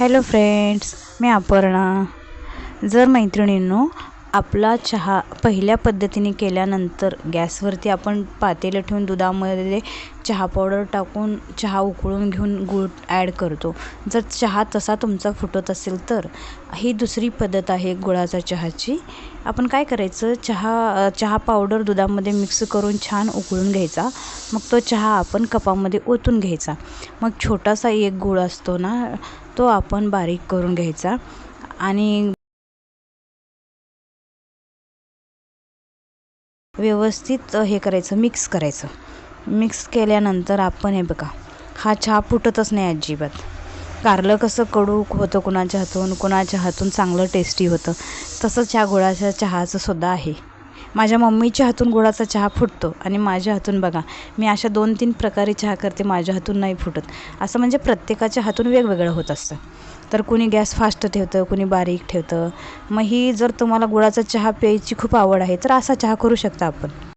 Hello friends मी अपर्णा. जर मैत्रिणींनो आपला चहा पहिल्या पद्धतीने केल्यानंतर गॅसवरती आपण पातेलं ठेवून दुधामध्ये चहा पावडर टाकून चहा उकळून घेऊन गूळ ॲड करतो. जर चहा तसा तुमचा फुटत असेल तर ही दुसरी पद्धत आहे गुळाचा चहाची. आपण काय करायचं? चहा चहा पावडर दुधामध्ये मिक्स करून छान उकळून घ्यायचा. मग तो चहा आपण कपामध्ये ओतून घ्यायचा. मग छोटासा एक गुळ असतो ना तो आपण बारीक करून घ्यायचा. आणि व्यवस्थित हे करायचं मिक्स करायचं. मिक्स केल्यानंतर आपण हे बघा हा चहा फुटतच नाही अजिबात. कारलं कसं कडू होतं कुणाच्या हातून कुणाच्या हातून चांगलं टेस्टी होतं. तसंच ह्या गुळाच्या चहाचं सुद्धा आहे. माझ्या मम्मीच्या हातून गुळाचा चहा फुटतो आणि माझ्या हातून बघा मी अशा दोन तीन प्रकारे चहा करते माझ्या हातून नाही फुटत. असं म्हणजे प्रत्येकाच्या हातून वेगवेगळं होत असतं. तर कुणी गॅस फास्ट ठेवतं कुणी बारीक ठेवतं. मग ही जर तुम्हाला गुळाचा चहा प्यायची खूप आवड आहे तर असा चहा करू शकता आपण.